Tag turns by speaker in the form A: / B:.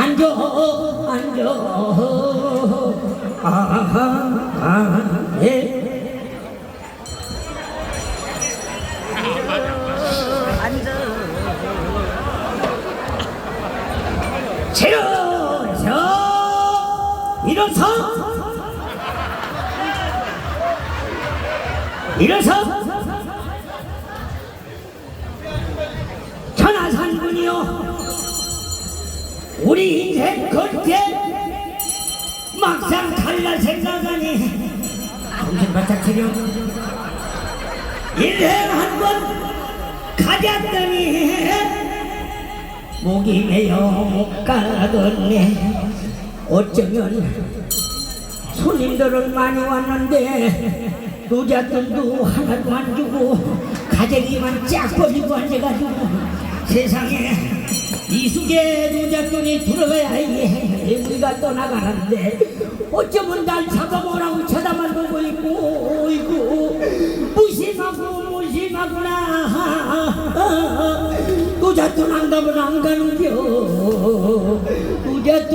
A: 앉아 앉아 아하 예. 일어서 일어서. 일어서. 천하산군이요 우리 인생 겉에 막상 갈라 생각하니 정신 바짝 차려. 인생 한 번 가졌더니 목이 메여 못 가겠네 어쩌면 손님들은 많이 왔는데 노자들도 하나도 안 주고 가재기만 쫙 버리고 앉아가지고 세상에 이숙의 노자돈이 들어가야 이 우리가 떠나가는데 어쩌면 날 잡아보라고 쳐다만 보고 있고 어이구 무심하고 무심하구나. 노자돈 안 가면 안 가는겨. 노자돈